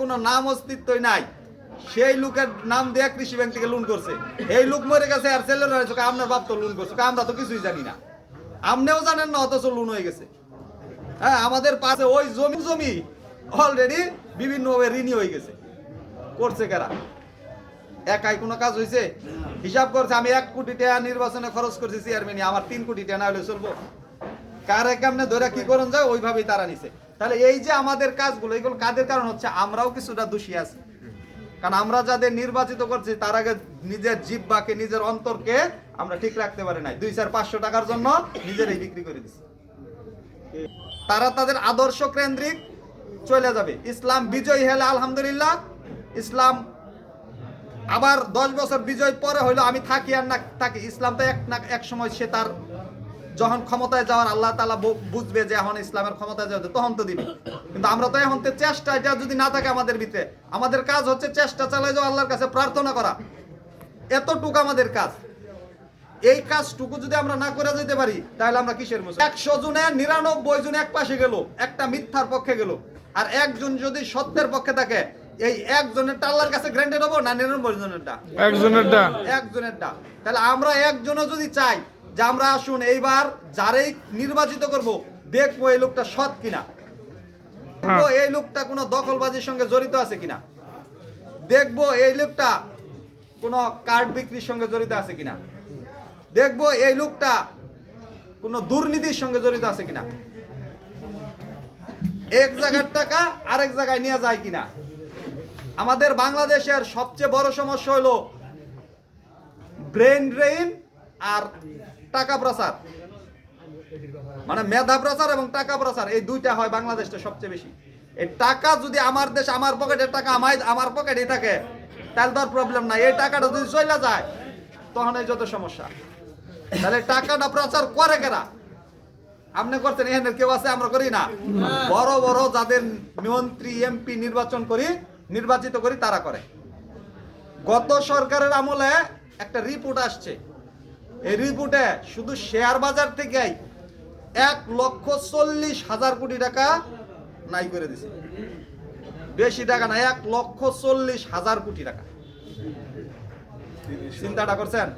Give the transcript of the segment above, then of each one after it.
কোনো নাম অস্তিত্বই নাই। সেই লোকের নাম দিয়ে কৃষি ব্যাংক থেকে লোন করছে। এই লোক মরে গেছে, আর ছেলেরা হয়েছে আপনার বাপ তো লোন করছে। আমরা তো কিছুই জানি না। আপনিও জানেন না, অথচ লোন হয়ে গেছে। হ্যাঁ আমাদের পাশে ওই জমি জমি অলরেডি বিভিন্নভাবে ঋণী হয়ে গেছে। করছে কারা? একাই কোনো কাজ হয়েছে হিসাব করছে, আমি এক কোটি টাকা নির্বাচনে খরচ করছি চেয়ারম্যানই আমার তিন কোটি টাকা না হলে চলবো। কারে কেমনে ধরে কি করুন যায়, ওইভাবেই তারা নিছে। তাহলে এই যে আমাদের কাজগুলো, এগুলো কাদের কারণ হচ্ছে আমরাও কিছুটা দোষী আছি। কারণ আমরা যাদের নির্বাচিত করছি, তার আগে নিজের জিব্বাকে, নিজের অন্তরকে আমরা ঠিক রাখতে পারি নাই। দুই চার পাঁচশো টাকার জন্য নিজেরাই বিক্রি করে দিচ্ছি তারা তাদের আদর্শ কেন্দ্রিক চলে যাবে। ইসলাম বিজয়ী হলে আলহামদুলিল্লাহ, ইসলাম আবার দশ বছর বিজয় পরে হইল আমি থাকি আর না থাকি, ইসলাম তো এক না এক সময় সে তার যখন ক্ষমতায় যাওয়ার আল্লাহ তালা বুঝবে যে এখন ইসলামের ক্ষমতায় যাবে তখন তো দিবে। কিন্তু আমরা তো এখন তো চেষ্টা এটা যদি না থাকে আমাদের ভিতরে আমাদের কাজ হচ্ছে চেষ্টা চালাই যাওয়া আল্লাহর কাছে প্রার্থনা করা। এতটুকু আমাদের কাজ। এই কাজটুকু যদি আমরা না করে যেতে পারি তাহলে আমরা কিসের মুসলিম একশো জনে নিরানব্বই জন এক পাশে গেল একটা মিথ্যার পক্ষে গেল। আর একজন যদি সত্যের পক্ষে থাকে এই একজনের আল্লাহর কাছে গ্র্যান্ডেড হব না নিরানব্বই জনেরটা একজনেরটা একজনেরটা তাহলে আমরা একজনও যদি চাই যে আমরা আসুন এইবার যারাই নির্বাচিত করব দেখব এই লোকটা সৎ কিনা। দেখব এই লোকটা কোনো দখলবাজির সঙ্গে জড়িত আছে কিনা। দেখব এই লোকটা কোনো কার্ড বিক্রির সঙ্গে জড়িত আছে কিনা। দেখব এই লোকটা কোনো দুর্নীতির সঙ্গে জড়িত আছে কিনা। এক জায়গার টাকা আরেক জায়গায় নিয়ে যায় কিনা। আমাদের বাংলাদেশের সবচেয়ে বড় সমস্যা হলো ব্রেন ড্রেইন আর টাকা প্রচার। মানে মেধা প্রচার এবং টাকা প্রচার, এই দুইটা হয় বাংলাদেশটা সবচেয়ে বেশি। এই টাকা যদি আমার দেশ, আমার পকেটের টাকা আমার আমার পকেটেই থাকে, তাহলে তো প্রবলেম নাই। এই টাকাটা যদি চলে যায়, তখন এই যত সমস্যা। তাহলে টাকাটা প্রচার করে কেনা আপনি করছেন, এখানে কেউ আছে? আমরা করি না। বড় বড় যাদের মন্ত্রী এমপি নির্বাচন করি, নির্বাচিত করি, তারা করে। গত সরকারের আমলে একটা রিপোর্ট আসছে। রিপোর্টে শুধু শেয়ার বাজার থেকেই এক লক্ষ চল্লিশ হাজার কোটি টাকা নাই করে দিছে। বেশি টাকা না এক লক্ষ চল্লিশ হাজার কোটি টাকা। চিন্তাটা করছেন?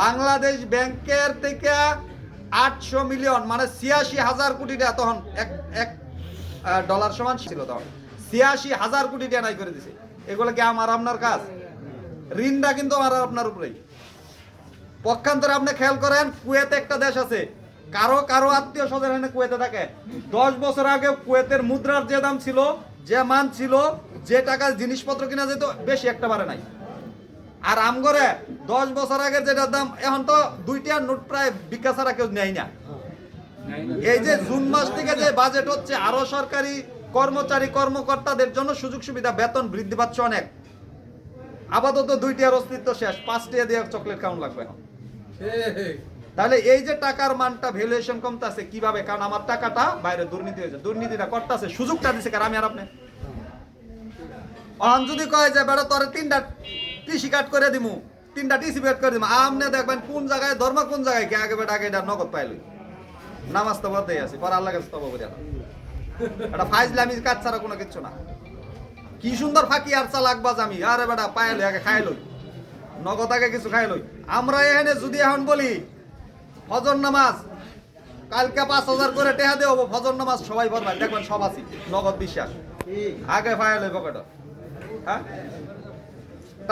বাংলাদেশ ব্যাংকের থেকে আটশো মিলিয়ন মানে ছিয়াশি হাজার কোটি টাকা তখন এক এক ডলার সমান ছিল তখন। ছিয়াশি হাজার কোটি টাকা নাই করে দিছে। এগুলো কি আমার, আপনার কাজ? ঋণটা কিন্তু আমার আপনার উপরেই। পক্ষান্তরে আপনি খেয়াল করেন, কুয়েতে একটা দেশ আছে। কারও কারও আত্মীয় স্বজন এখানে কুয়েতে থাকে। দশ বছর আগে কুয়েতের মুদ্রার যে দাম ছিল, যে মান ছিল, যে টাকার জিনিসপত্র কিনা যেত, বেশি একটা বারে নাই। আর আমগরে দশ বছর আগে যেটার দাম, এখন তো দুইটা নোট প্রায় বিকাশ ছাড়া কেউ নেয় না। এই যে জুন মাস থেকে যে বাজেট হচ্ছে, আরও সরকারি কর্মচারী কর্মকর্তাদের জন্য সুযোগ সুবিধা, বেতন বৃদ্ধি পাচ্ছে অনেক। আপাতত দুইটার অস্তিত্ব শেষ পাঁচটিয়া দিয়ে চকলেট খাওয়ান লাগবে এখন। তাহলে এই যে টাকার মানটা ভ্যালুয়েশন কমতাছে কীভাবে? কারণ আমার টাকাটা বাইরে দুর্নীতি হয়েছে। দুর্নীতিটা করতেছে, সুযোগটা দিছে কার? আমি আর আপনি? অহন যদি কয় যে, বেড়া, তোরে তিনটা টিসি কাট করে দিমু, তিনটা টিসি কাট করে দিমু। আমনে দেখবেন কোন জায়গায় ধর্ম, কোন জায়গায় কে আগে বেটা আগে এটা নগদ পাইলই নামাজ তো বলতেই আছে, পর আল্লাহ কাছে তবা করি এটা ফাইজলামি কাজ ছাড়া কোনো কিচ্ছু না। কি সুন্দর ফাঁকি আর চালাক বাজ আমি আরে বেটা পাইলো আগে খাইলই নগদ আগে কিছু খাইলই আমরা এখানে যদি এখন বলি, ফজর নামাজ, কালকে পাঁচ হাজার করে টেহা দেবো ফজর নামাজ সবাই বলবেন দেখবেন সব আছি, নগদ বিশ্বাস। আগে ফায়াল হইব কটা হ্যাঁ?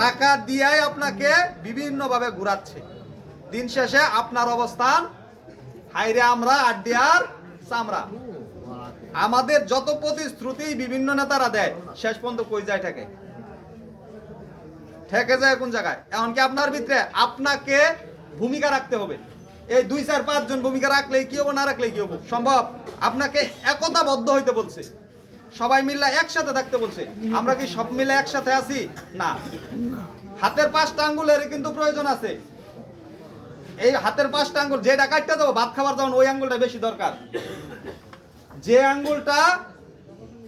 টাকা দিয়াই আপনাকে বিভিন্ন ভাবে ঘুরাচ্ছে। দিন শেষে আপনার অবস্থান হাইরে আমরা আড্ডিয়ার চামড়া। আমাদের যত প্রতিশ্রুতি বিভিন্ন নেতারা দেয়, শেষ পর্যন্ত কই যায় থাকে ঠেকে যায় কোন জায়গায়? এমনকি আপনার ভিতরে আপনাকে ভূমিকা রাখতে হবে? এই দুই চার পাঁচ জন ভূমিকা রাখলে কি হব, না রাখলে কি হব? সম্ভব? আপনাকে একতাবদ্ধ হইতে বলছে। সবাই মিলে একসাথে থাকতে বলছে। আমরা কি সব মিলে একসাথে আছি? না। হাতের পাঁচটা আঙ্গুলের কিন্তু প্রয়োজন আছে। এই হাতের পাঁচটা আঙ্গুল, যেটা কাটতে দেবো ভাত খাবার যখন ওই আঙ্গুলটা বেশি দরকার। যে আঙ্গুলটা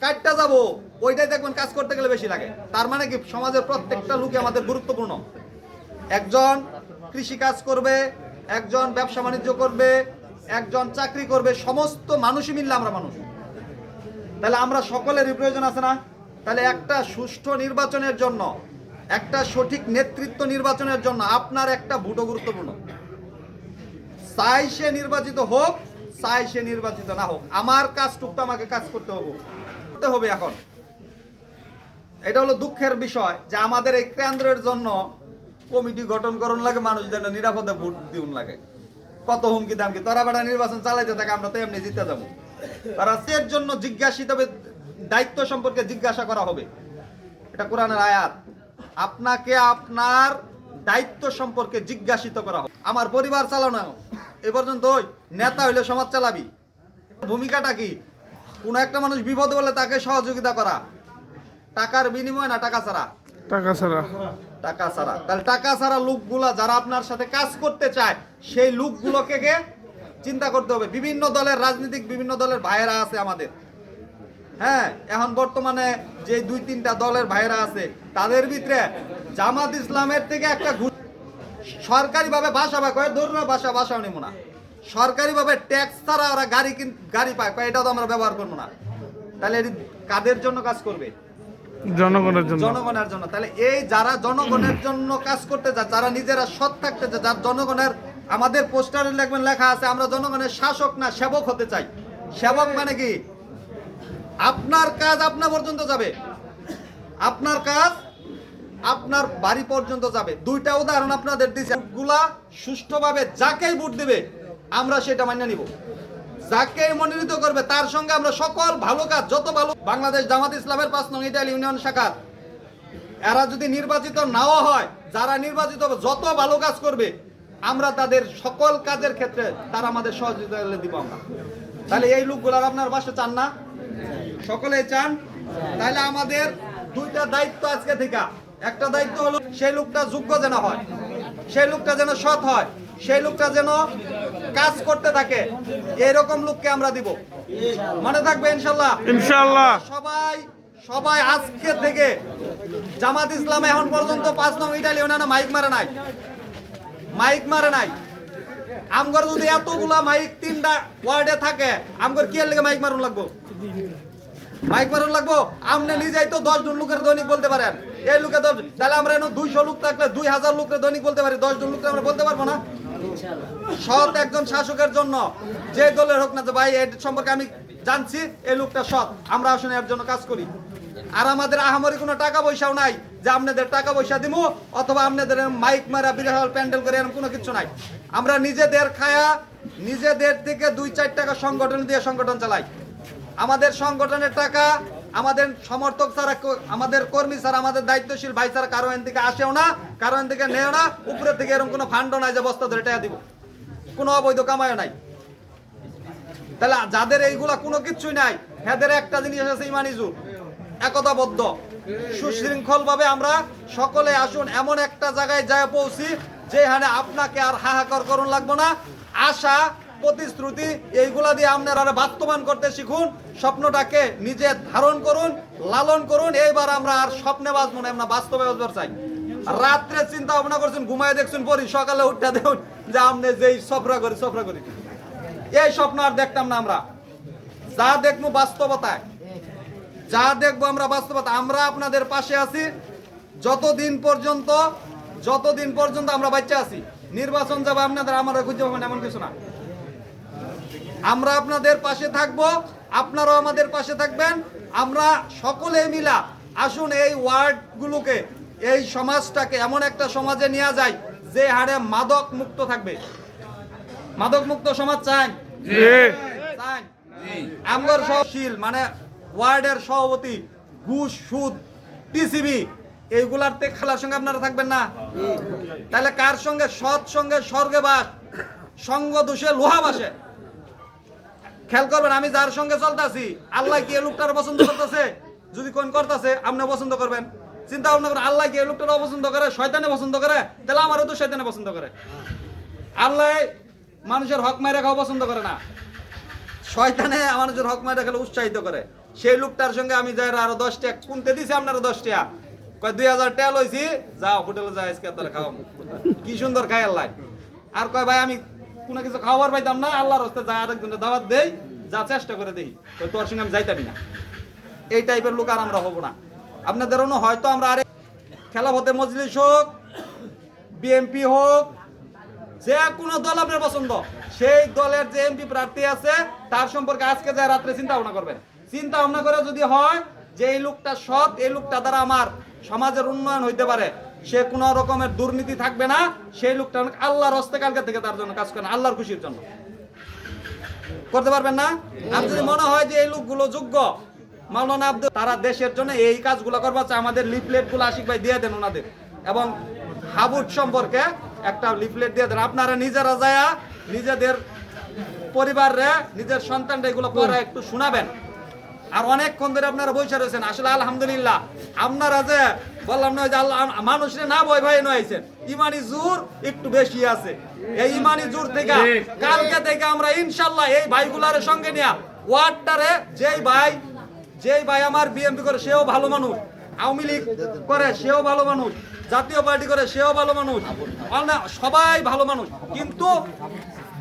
কাটতে যাব ওইটাই দেখবেন কাজ করতে গেলে বেশি লাগে। তার মানে কি, সমাজের প্রত্যেকটা লোকে আমাদের গুরুত্বপূর্ণ। একজন কৃষি কাজ করবে, একজন ব্যবসা বাণিজ্য করবে, একজন চাকরি করবে, সমস্ত মানুষই মিললে আমরা মানুষ। তাহলে আমরা সকলেরই প্রয়োজন আছে না? তাহলে একটা সুষ্ঠু নির্বাচনের জন্য, একটা সঠিক নেতৃত্ব নির্বাচনের জন্য আপনার একটা ভোটও গুরুত্বপূর্ণ। চাই সে নির্বাচিত হোক, চাই সে নির্বাচিত না হোক। আমার কাজটুকু আমাকে কাজ করতে হবে। করতে হবে এখন। এটা হলো দুঃখের বিষয় যে আমাদের এই কেন্দ্রের জন্য কমিটি গঠন করুন লাগে, মানুষ যেন নিরাপদে ভোট দিউন লাগে। কত হুমকি দামকি, তোরা বেটা নির্বাচন চালাইতে থাকে, আমরা তো এমনি জিতে যাব। তারা এর জন্য জিজ্ঞাসিত দায়িত্ব সম্পর্কে জিজ্ঞাসা করা হবে। এটা কোরআনের আয়াত। আপনাকে আপনার দায়িত্ব সম্পর্কে জিজ্ঞাসিত করা হবে। আমার পরিবার চালানো এ পর্যন্ত ওই নেতা হইলে সমাজ চালাবি। ভূমিকাটা কি? কোন একটা মানুষ বিপদ বলে তাকে সহযোগিতা করা। টাকার বিনিময় না টাকা ছাড়া? টাকা ছাড়া। টাকা ছাড়া। তাহলে টাকা ছাড়া লোকগুলা যারা আপনার সাথে কাজ করতে চায় সেই লোকগুলোকে কে চিন্তা করতে হবে। বিভিন্ন দলের রাজনীতিক বিভিন্ন দলের ভাইয়েরা আছে আমাদের। হ্যাঁ এখন বর্তমানে যে দুই তিনটা দলের ভাইয়েরা আছে তাদের ভিতরে জামাত ইসলামের থেকে একটা সরকারিভাবে বাসা বা কয় ধরুন না বাসা? বাসাও নেব না। সরকারিভাবে ট্যাক্স ছাড়া ওরা গাড়ি গাড়ি পায়। এটাও তো আমরা ব্যবহার করব না। তাহলে এটি কাদের জন্য কাজ করবে? জনগণের জন্য। জনগণের জন্য। তাহলে এই যারা জনগণের জন্য কাজ করতে চায়, যারা নিজেরা সৎ থাকতে চায়, যার জনগণের আমাদের পোস্টারে লিখবেন, লেখা আছে, আমরা জনগণের শাসক না, সেবক হতে চাই। সেবক মানে কি? আপনার কাজ আপনার পর্যন্ত যাবে। আপনার কাজ আপনার বাড়ি পর্যন্ত যাবে। দুইটা উদাহরণ আপনাদের দিচ্ছে গুলা সুষ্ঠুভাবে যাকেই ভোট দেবে, আমরা সেটা মান্য নিব। যাকে মনোনীত করবে, তার সঙ্গে আমরা সকল ভালো কাজ, যত ভালো বাংলাদেশ জামাত ইসলামের পাঁচ নং ইটালি ইউনিয়ন শাখার, এরা যদি নির্বাচিত নাও হয়, যারা নির্বাচিত হবে, যত ভালো কাজ করবে, আমরা তাদের সকল কাজের ক্ষেত্রে তারা আমাদের সহযোগিতা দিব আমরা। তাহলে এই লোকগুলার আপনার পাশে চান না? সকলে চান? তাহলে আমাদের দুইটা দায়িত্ব আজকে থেকে। একটা দায়িত্ব হলো, সেই লোকটা যোগ্য যেন হয়, সেই লোকটা যেন সৎ হয়, সেই লোকটা যেন কাজ করতে থাকে এরকম লোককে আমরা দিব। মনে থাকবে ইনশাল্লাহ? ইনশাল্লাহ। সবাই সবাই আজকে থেকে জামাত ইসলাম এখন পর্যন্ত পাঁচ নং ইটালি ওনারা মাইক মারে নাই। মাইক মারে নাই। আমগর যদি এতগুলা মাইক তিনটা ওয়ার্ডে থাকে আমগর কি লেগে মাইক মারুন লাগবো? মাইক মারুন লাগবো। আপনি নিজেই তো দশ জন লোকের দৈনিক বলতে পারেন। এই লোকে দশ তাহলে আমরা এখন দুইশো লোক থাকলে দুই হাজার লোকের দৈনিক বলতে পারি। দশ জন লোককে আমরা বলতে পারব না? সৎ একজন শাসকের জন্য যে দলের হোক না যে ভাই এর সম্পর্কে আমি জানছি এই লোকটা সৎ। আমরা আসলে এর জন্য কাজ করি। আর আমাদের আহামরি কোনো টাকা পয়সাও নাই যে আপনাদের টাকা পয়সা দিব অথবা আপনাদের মাইক মারা বিরাল প্যান্ডেল করে এরকম কোনো কিছু নাই। আমরা নিজেদের খায়া নিজেদের থেকে দুই চার টাকা সংগঠন দিয়ে সংগঠন চালাই। আমাদের সংগঠনের টাকা, আমাদের সমর্থক ছাড়া আমাদের কর্মী ছাড়া, আমাদের দায়িত্বশীল ভাই ছাড়া কারও এন থেকে আসেও না, কারও এন থেকে নেও না, উপরের থেকে এরকম কোনো ফান্ডও নাই যে বস্তা ধরে টাকা দিব। কোনো অবৈধ কামাইও নাই। তাহলে যাদের এইগুলা কোনো কিছুই নাই এদের একটা জিনিস আছে ইমানিজু একতাবদ্ধ। সুশৃঙ্খল ভাবে আমরা সকলে আসুন, এমন একটা জায়গায় যায় পৌঁছি, যেখানে আপনাকে আর হাহাকার করুন লাগবো না। আশা প্রতিশ্রুতি, এইগুলা দিয়ে আপনারা বাস্তবায়ন করতে শিখুন, স্বপ্নটাকে নিজে ধারণ করুন, লালন করুন, এইবার আমরা আর স্বপ্নে বাঁচবো না, আমরা বাস্তবে বাঁচবার চাই। রাত্রে চিন্তা ভাবনা করছেন, ঘুমায় দেখছেন পরি সকালে উঠতে দেখুন যে আপনি যেই সফরা করি সফরা করি। এই স্বপ্ন আর দেখতাম না আমরা। যা দেখব বাস্তবতায়। যা দেখব আমরা বাস্তবতা আমরা আপনাদের পাশে আছি। যতদিন পর্যন্ত যতদিন পর্যন্ত আমরা বাচ্চা আছি, নির্বাচন যাবে আপনাদের, আমরা খুঁজে পাবেন এমন কিছু না। আমরা আপনাদের পাশে থাকব আপনারাও আমাদের পাশে থাকবেন। আমরা সকলে মিলা আসুন এই ওয়ার্ডগুলোকে এই সমাজটাকে এমন একটা সমাজে নিয়ে যায় যে হারে মাদক মুক্ত থাকবে। মাদক মুক্ত সমাজ চান আমগর সহশীল মানে ওয়ার্ডের সভাপতি ঘুষ সুদ টিসিবি এইগুলার তে খেলার সঙ্গে আপনারা থাকবেন না? তাহলে কার সঙ্গে? সৎ সঙ্গে স্বর্গে বাস সঙ্গ দোষে লোহা বাসে। খেয়াল করবেন, আমি যার সঙ্গে চলতেছি, আল্লাহ কি লোকটার পছন্দ করতেছে? যদি কোন করতেছে আপনি পছন্দ করবেন। চিন্তা ভাবনা করেন, আল্লাহ কি লোকটার অপছন্দ করে, শয়তানে পছন্দ করে? তাহলে আমারও তো শয়তানে পছন্দ করে। আল্লাহ মানুষের হক মাইরা খাওয়া পছন্দ করে না। শয়তানে মানুষের হক মাইরা খেলে উৎসাহিত করে। সেই লোকটার সঙ্গে আমি যাই আরও দশ টাকা কুনতে দিছি আপনারা দশ টাকা কয়, দুই হাজার টাকা লইছি। যাও, হোটেলে যাও আজকে তোরা খাওয়া কি সুন্দর খাই আল্লাহ। আর কয়, ভাই, আমি কোনো কিছু খাওয়ার পাইতাম না, আল্লাহর হস্তে যা আরেকজনের দাওয়াত দেই, যা চেষ্টা করে দেই, তো তোর সঙ্গে আমি যাইতামই না। এই টাইপের লোক আর আমরা হব না। আপনাদের হয়তো আমরা আরে খেলাফতে মজলিস হোক বিএনপি হোক, যে কোনো দল আপনার পছন্দ, সেই দলের যে এমপি প্রার্থী আছে, তার সম্পর্কে আজকে যা রাত্রে চিন্তা ভাবনা করবেন। চিন্তা ভাবনা করে যদি হয় যে এই লোকটা সৎ, এই লোকটা দ্বারা আমার সমাজের উন্নয়ন হইতে পারে সে কোনো রকমের দুর্নীতি থাকবে না, সেই লোকটা আল্লাহর হস্তে কালকে থেকে তার জন্য কাজ করেন আল্লাহর খুশির জন্য। করতে পারবেন না? আর যদি মনে হয় যে এই লোকগুলো যোগ্য, মাওলানা আব্দুল তারা দেশের জন্য এই কাজগুলো করবার চায় আমাদের লিফলেটগুলো আশিক ভাই দিয়ে দেন ওনাদের। এবং হাবুট সম্পর্কে একটা লিফলেট দিয়ে দেন। আপনারা নিজেরা যায়া নিজেদের পরিবারে নিজের সন্তানরা এগুলো পড়া একটু শোনাবেন। আর অনেকক্ষণ ধরে আপনারা বসে রয়েছেন। আসলে আলহামদুলিল্লাহ আপনারা যে বললাম না যে আল্লাহ মানুষের না ভয় ভয় নয়েছেন ইমানি জোর একটু বেশি আছে। এই ইমানি জোর থেকে কালকে থেকে আমরা ইনশাল্লাহ এই ভাইগুলার সঙ্গে নিয়ে ওয়ার্ডটারে যেই ভাই যেই ভাই আমার বিএমপি করে সেও ভালো মানুষ। আওয়ামী লীগ করে সেও ভালো মানুষ। জাতীয় পার্টি করে সেও ভালো মানুষ। সবাই ভালো মানুষ। কিন্তু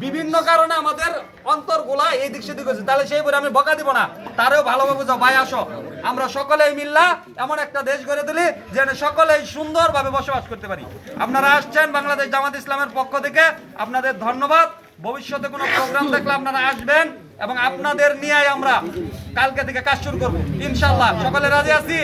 বিভিন্ন কারণে আমাদের অন্তরগুলা এই দিক সেদিক হয়েছে। তাহলে সেই বলে আমি বকা দিব না। তারেও ভালোভাবে বুঝাও। ভাই, আসো। আমরা সকলেই মিল্লা এমন একটা দেশ গড়ে তুলি যেন সকলেই সুন্দরভাবে বসবাস করতে পারি। আপনারা আসছেন বাংলাদেশ জামাত ইসলামের পক্ষ থেকে। আপনাদের ধন্যবাদ। ভবিষ্যতে কোনো প্রোগ্রাম দেখলে আপনারা আসবেন এবং আপনাদের নিয়ে আমরা কালকে থেকে কাজ শুরু করব। ইনশাল্লাহ সকলে রাজি আছি?